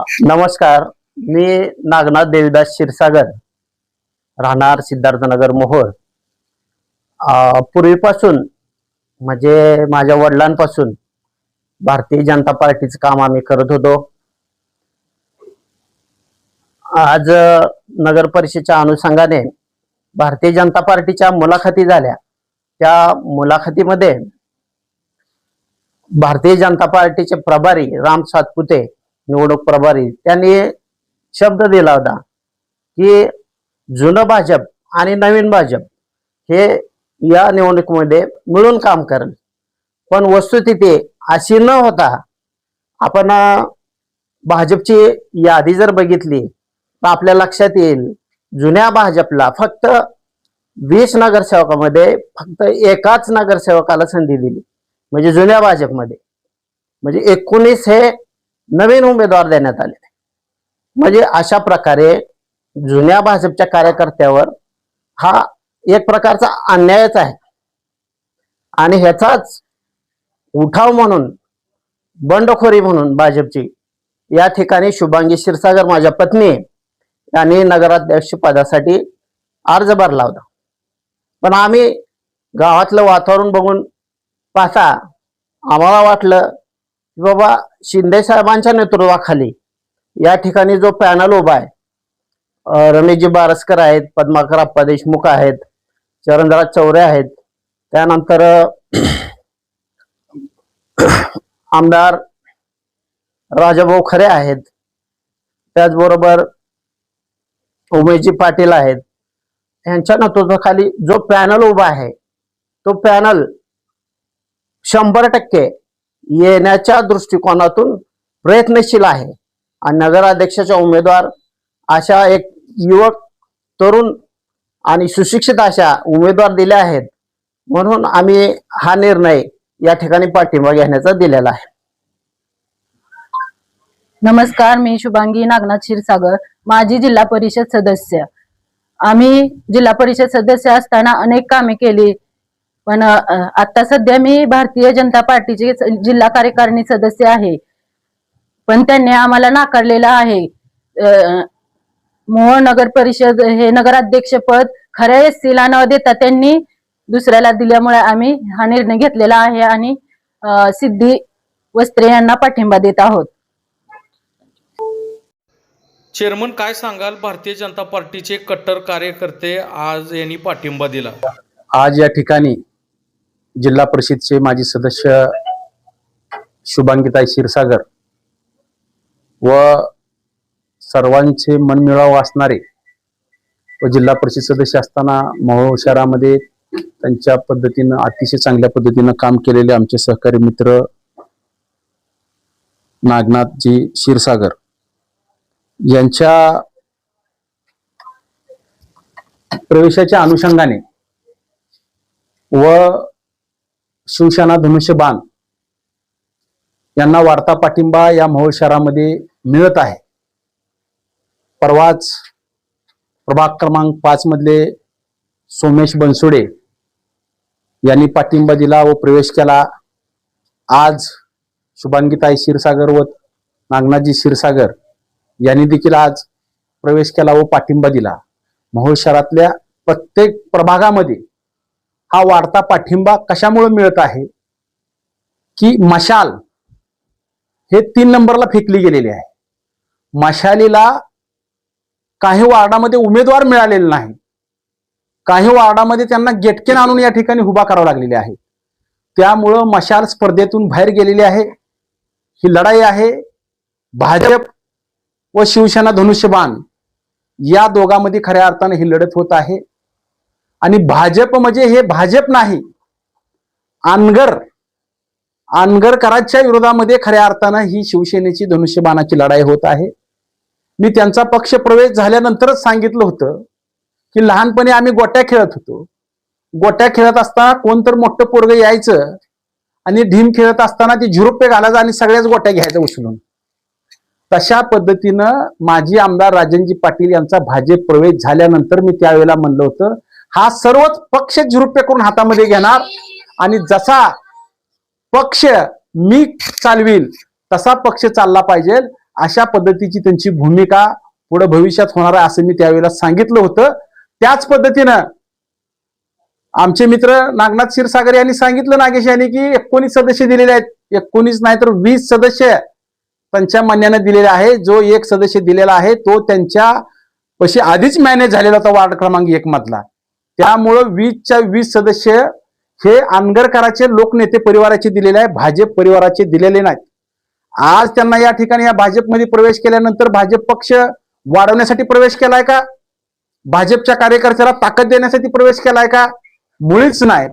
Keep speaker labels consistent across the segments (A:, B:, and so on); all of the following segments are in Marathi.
A: नमस्कार मी नागनाथ देवीदास क्षीरसागर राहणार सिद्धार्थनगर मोहोळ. पूर्वीपासून म्हणजे माझ्या वडिलांपासून भारतीय जनता पार्टीचं काम आम्ही करत होतो. आज नगर परिषदेच्या अनुषंगाने भारतीय जनता पार्टीच्या मुलाखती झाल्या. त्या मुलाखतीमध्ये भारतीय जनता पार्टीचे प्रभारी राम सातपुते निवडणूक प्रभारी त्यांनी शब्द दिला होता की जुनं भाजप आणि नवीन भाजप हे या निवडणुकीमध्ये मिळून काम करेल. पण वस्तुस्थिती अशी न होता आपण भाजपची यादी जर बघितली तर आपल्या लक्षात येईल जुन्या भाजपला फक्त वीस नगरसेवकामध्ये फक्त एकाच नगरसेवकाला संधी दिली. म्हणजे जुन्या भाजपमध्ये. म्हणजे एकोणीस हे नवीन उमेदवार देण्यात आले. म्हणजे अशा प्रकारे जुन्या भाजपच्या कार्यकर्त्यावर हा एक प्रकारचा अन्यायच आहे. आणि ह्याचाच उठाव म्हणून बंडखोरी म्हणून भाजपची या ठिकाणी शुभांगी क्षीरसागर माझ्या पत्नी यांनी नगराध्यक्ष पदासाठी अर्ज भरला होता. पण आम्ही गावातलं वातावरण बघून पाहता आम्हाला वाटलं बाबा शिंदे साहेबांच्या नेतृत्वाखाली या ठिकाणी जो पॅनल उभा आहे रमेशजी बारसकर आहेत पद्माकर अप्पा देशमुख आहेत चरणराज चौरे आहेत त्यानंतर आमदार राजाभाऊ खरे आहेत त्याचबरोबर उमेशजी पाटील आहेत. यांच्या नेतृत्वाखाली जो पॅनल उभा आहे तो पॅनल शंभर टक्के येण्याच्या दृष्टिकोनातून प्रयत्नशील आहे. आणि नगराध्यक्षाच्या उमेदवार अशा एक युवक तरुण आणि सुशिक्षित अशा उमेदवार दिले आहेत. म्हणून आम्ही हा निर्णय या ठिकाणी पाठिंबा घेण्याचा दिलेला आहे.
B: नमस्कार मी शुभांगी नागनाथ क्षीरसागर माजी जिल्हा परिषद सदस्य. आम्ही जिल्हा परिषद सदस्य असताना अनेक कामे केली. पण आता सध्या मी भारतीय जनता पार्टीचे जिल्हा कार्यकारिणी सदस्य आहे. पण त्यांनी आम्हाला नाकारलेलं आहे. मोहोळ नगर परिषद हे नगराध्यक्ष पद खऱ्या एससीला न देता त्यांनी दुसऱ्याला दिल्यामुळे आम्ही हा निर्णय घेतलेला आहे आणि सिद्धी वस्त्रे यांना पाठिंबा देत आहोत.
C: चेअरमन काय सांगाल? भारतीय जनता पार्टीचे कट्टर कार्यकर्ते आज यांनी पाठिंबा दिला.
A: आज या ठिकाणी जिल्हा परिषदचे माजी सदस्य शुभांगिताई क्षीरसागर व सर्वांचे मनमिळाव असणारे व जिल्हा परिषद सदस्य असताना मोहोळ शहरामध्ये त्यांच्या पद्धतीनं अतिशय चांगल्या पद्धतीनं काम केलेले आमचे सहकारी मित्र नागनाथजी क्षीरसागर यांच्या प्रवेशाच्या अनुषंगाने व शिवसेना धनुष्यबाण यांना वाढता पाठिंबा या मोहोळ शहरामध्ये मिळत आहे. परवाच प्रभाग क्रमांक पाच मधले सोमेश बनसोडे यांनी पाठिंबा दिला व प्रवेश केला. आज शुभांगीताई क्षीरसागर व नागनाथजी क्षीरसागर यांनी देखील आज प्रवेश केला व पाठिंबा दिला. मोहोळ शहरातल्या प्रत्येक प्रभागामध्ये हा वाढता पाठिंबा कशामुळे मिळत आहे? की मशाल हे तीन नंबरला फेकली गेलेली आहे. मशालीला काही वार्डामध्ये उमेदवार मिळालेले नाही. काही वार्डामध्ये त्यांना गेटकेन आणून या ठिकाणी उभा करावं लागलेली आहे. त्यामुळं मशाल स्पर्धेतून बाहेर गेलेली आहे. ही लढाई आहे. भाजप व शिवसेना धनुष्यबाण या दोघांमध्ये खऱ्या अर्थाने ही लढत होत आहे. आणि भाजप म्हणजे हे भाजप नाही. अनगर अनगरकरांच्या विरोधामध्ये खऱ्या अर्थानं ही शिवसेनेची धनुष्यबाणाची लढाई होत आहे. मी त्यांचा पक्ष प्रवेश झाल्यानंतरच सांगितलं होतं की लहानपणी आम्ही गोट्या खेळत होतो. गोट्या खेळत असताना कोणतर मोठं पोरग यायचं आणि ढीम खेळत असताना ती झिरोपे घालायचं आणि सगळ्याच गोट्या घ्यायच्या उचलून. तशा पद्धतीनं माजी आमदार राजनजी पाटील यांचा भाजप प्रवेश झाल्यानंतर मी त्यावेळेला म्हणलं होतं हा सर्वच पक्ष झुरुप्य करून हातामध्ये घेणार. आणि जसा पक्ष मी चालवील तसा पक्ष चालला पाहिजे.
D: अशा पद्धतीची त्यांची भूमिका पुढे भविष्यात होणार आहे असं मी त्यावेळेला सांगितलं होतं. त्याच पद्धतीनं आमचे मित्र नागनाथ क्षीरसागर यांनी सांगितलं नागेश यांनी की एकोणीस सदस्य दिलेले आहेत. एकोणीस नाही तर वीस सदस्य त्यांच्या मान्यानं दिलेले आहे. जो एक सदस्य दिलेला आहे तो त्यांच्या पशी आधीच मॅनेज झालेला होता वार्ड क्रमांक एक मधला. त्यामुळं वीसच्या वीस सदस्य हे आनगरकराचे लोकनेते परिवाराचे दिलेले आहे भाजप परिवाराचे दिलेले नाहीत. आज त्यांना या ठिकाणी या भाजपमध्ये प्रवेश केल्यानंतर भाजप पक्ष वाढवण्यासाठी प्रवेश केलाय का? भाजपच्या कार्यकर्त्याला ताकद देण्यासाठी प्रवेश केलाय का? मुळीच नाही.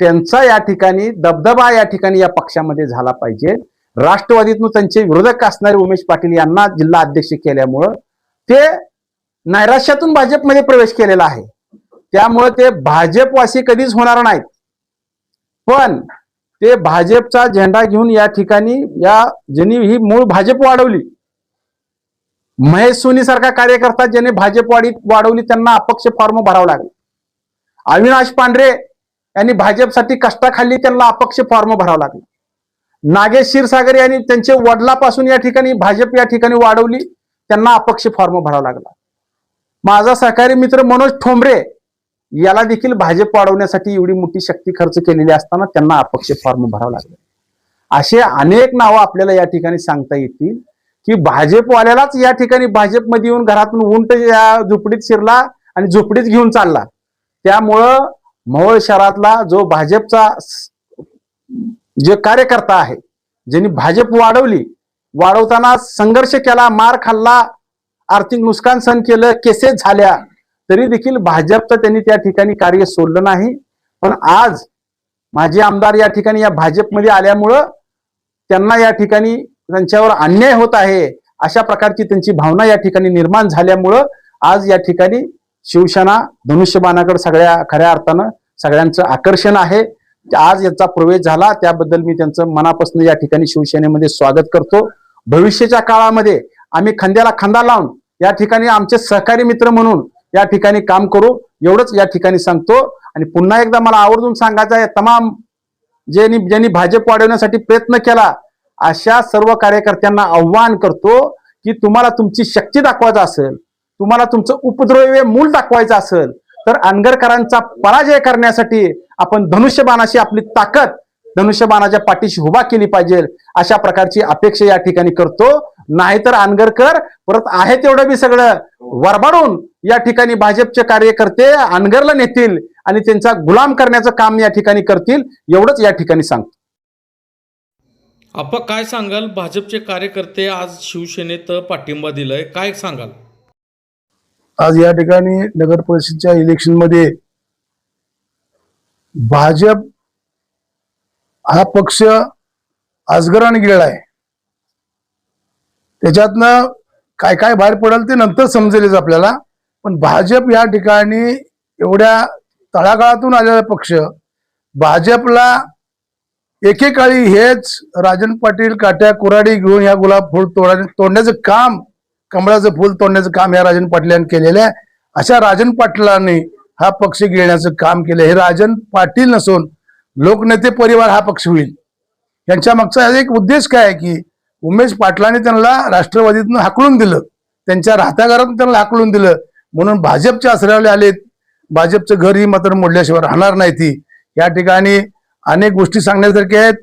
D: त्यांचा या ठिकाणी दबदबा या ठिकाणी या पक्षामध्ये झाला पाहिजे. राष्ट्रवादीतून त्यांचे विरोधक असणारे उमेश पाटील यांना जिल्हा अध्यक्ष केल्यामुळं ते नैराश्यातून भाजपमध्ये प्रवेश केलेला आहे. त्यामुळे ते भाजपवासी कधीच होणार नाहीत. पण ते भाजपचा झेंडा घेऊन या ठिकाणी या ज्यांनी ही मूळ भाजप वाढवली महेश सोनी सारखा कार्यकर्ता ज्याने भाजप वाढी वाढवली त्यांना अपक्ष फॉर्म भरावं लागले. अविनाश पांढरे यांनी भाजपसाठी कष्टाखाली त्यांना अपक्ष फॉर्म भरावं लागले. नागेश क्षीरसागर यांनी त्यांच्या वडिलापासून या ठिकाणी भाजप या ठिकाणी वाढवली त्यांना अपक्ष फॉर्म भरावा लागला. माझा सहकारी मित्र मनोज ठोंबरे याला देखील भाजप वाढवण्यासाठी एवढी मोठी शक्ती खर्च केलेली असताना त्यांना अपक्ष फॉर्म भरावं लागला. असे अनेक नावं आपल्याला या ठिकाणी सांगता येतील की भाजपवाल्यालाच या ठिकाणी भाजपमध्ये येऊन घरातून उंट या झोपडीत शिरला आणि झोपडीत घेऊन चालला. त्यामुळं मोहोळ शहरातला जो भाजपचा जे कार्यकर्ता आहे ज्यांनी भाजप वाढवली वाढवताना संघर्ष केला मार खाल्ला आर्थिक नुकसान सहन केलं केसेस झाल्या तरी देखील भाजपचं त्यांनी त्या ठिकाणी कार्य सोडलं नाही. पण आज माझे आमदार या ठिकाणी या भाजपमध्ये आल्यामुळं त्यांना या ठिकाणी त्यांच्यावर अन्याय होत आहे अशा प्रकारची त्यांची भावना या ठिकाणी निर्माण झाल्यामुळं आज या ठिकाणी शिवसेना धनुष्यबाणाकडे सगळ्या खऱ्या अर्थानं सगळ्यांचं आकर्षण आहे. आज याचा प्रवेश झाला. त्याबद्दल मी त्यांचं मनापासून या ठिकाणी शिवसेनेमध्ये स्वागत करतो. भविष्याच्या काळामध्ये आम्ही खांद्याला खांदा लावून या ठिकाणी आमचे सहकारी मित्र म्हणून या ठिकाणी काम करू. एवढंच या ठिकाणी सांगतो. आणि पुन्हा एकदा मला आवर्जून सांगायचं आहे तमाम ज्यांनी ज्यांनी भाजप वाढवण्यासाठी प्रयत्न केला अशा सर्व कार्यकर्त्यांना आव्हान करतो की तुम्हाला तुमची शक्ती दाखवायचं असेल तुम्हाला तुमचं उपद्रव्य मूल दाखवायचं असेल तर अनगरकरांचा पराजय करण्यासाठी आपण धनुष्यबाणाशी आपली ताकद धनुष्यबाणाच्या पाठीशी उभा केली पाहिजे अशा प्रकारची अपेक्षा या ठिकाणी करतो. नाहीतर अनगरकर परत आहे तेवढं बी सगळं. वरबाडून या ठिकाणी भाजपचे कार्यकर्ते अनगरला नेतील आणि त्यांचा गुलाम करण्याचं काम या ठिकाणी करतील एवढंच या ठिकाणी सांगतो.
C: आपण काय सांगाल? भाजपचे कार्यकर्ते आज शिवसेनेत पाठिंबा दिलाय. काय सांगाल?
E: आज या ठिकाणी नगर परिषदच्या इलेक्शनमध्ये भाजप हा पक्ष अजगराने आहे त्याच्यातनं काय काय बाहेर पडेल ते नंतर समजेलच आपल्याला. पण भाजप या ठिकाणी एवढ्या तळागाळातून आलेला पक्ष भाजपला एकेकाळी हेच राजन पाटील काट्या कुराडी घेऊन या गुलाब फुल तोडा तोडण्याचं काम कमळाचं फुल तोडण्याचं काम या राजन पाटलांनी केलेलं आहे. अशा राजन पाटलांनी हा पक्ष गिळण्याचं काम केलं. हे राजन पाटील नसून लोकनेते परिवार हा पक्ष होईल. यांच्या मागचा एक उद्देश काय आहे की उमेश पाटलांनी त्यांना राष्ट्रवादीतून हाकलून दिलं. त्यांच्या राहत्याघरातून त्यांना हाकलून दिलं. म्हणून भाजपच्या आसऱ्याला आलेत. भाजपचं घर ही मात्र मोडल्याशिवाय राहणार नाही ती. या ठिकाणी अनेक गोष्टी सांगण्यासारख्या आहेत.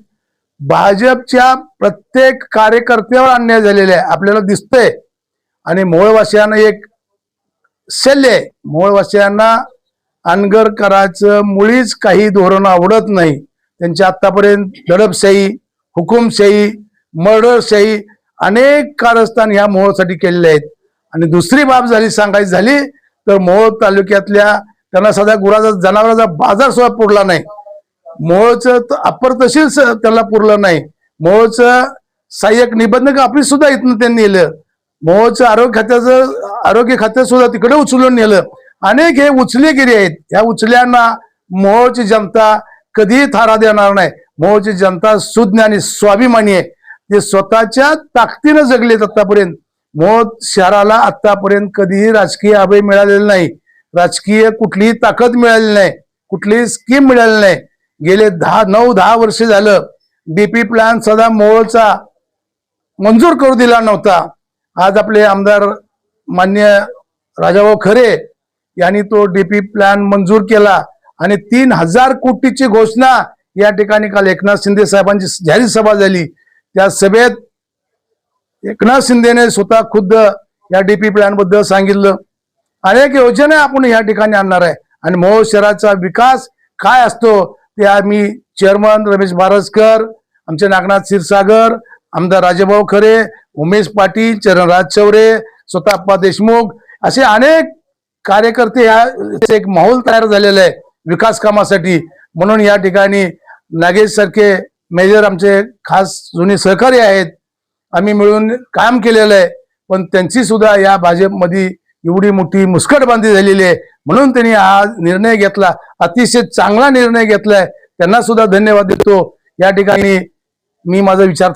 E: भाजपच्या प्रत्येक कार्यकर्त्यावर अन्याय झालेला आहे. आपल्याला दिसतंय. आणि मोळवासियांना एक शल्य आहे. मोळवासियांना अनगरकरांचं मुळीच काही धोरण आवडत नाही. त्यांच्या आतापर्यंत दडपशाही हुकुमशाही मर्डरशाही अनेक कारस्थान ह्या मोहोळसाठी केलेले आहेत. आणि दुसरी बाब झाली सांगायची झाली तर मोहोळ तालुक्यातल्या त्यांना सध्या गुराचा जनावरांचा बाजार सुद्धा पुरला नाही. मोहोळचं तर अप्पर तशीच त्यांना त्याला पुरलं नाही. मोहोळचं सहाय्यक निबंधक ऑफिस सुद्धा इथनं त्यांनी नेलं. मोहोळचं आरोग्य खात्याचं आरोग्य खातं सुद्धा तिकडे उचलून नेलं. अनेक हे उचलेगिरी आहेत. या उचल्यांना मोहोळची जनता कधीही थारा देणार नाही. मोहोळची जनता सुज्ञ आणि स्वाभिमानी आहे. ते स्वतःच्या ताकदीनं जगलेत आतापर्यंत. मोहोळ शहराला आतापर्यंत कधीही राजकीय अभय मिळालेला नाही. राजकीय कुठलीही ताकद मिळाली नाही. कुठलीही स्कीम मिळाली नाही. गेले दहा नऊ दहा वर्ष झालं. डीपी प्लॅन सदा मोहोळचा मंजूर करू दिला नव्हता. आज आपले आमदार मान्य राजाभाऊ खरे यांनी तो डीपी प्लॅन मंजूर केला आणि तीन हजार कोटीची घोषणा या ठिकाणी काल एकनाथ शिंदे साहेबांची जाहीर सभा झाली. त्या सभेत एकनाथ शिंदेने स्वतः खुद्द या डीपी प्लॅनबद्दल सांगितलं. अनेक योजना आपण या ठिकाणी आणणार आहे. आणि मोहोळ शहराचा विकास काय असतो ते आम्ही चेअरमन रमेश बारसकर आमचे नागनाथ क्षीरसागर आमदार राजेभाऊ खरे उमेश पाटील चरणराज चौरे स्वतः अप्पा देशमुख असे अनेक कार्यकर्ते या एक माहोल तयार झालेला आहे विकास कामासाठी. म्हणून या ठिकाणी नागेश सारखे मेजर आमचे खास जुने सहकारी आहेत. आम्ही मिळून काम केलेलं आहे. पण त्यांची सुद्धा या भाजपमध्ये एवढी मोठी मुस्कटबांधी झालेली आहे. म्हणून त्यांनी हा निर्णय घेतला. अतिशय चांगला निर्णय घेतलाय. त्यांना सुद्धा धन्यवाद देतो. या ठिकाणी मी माझा विचार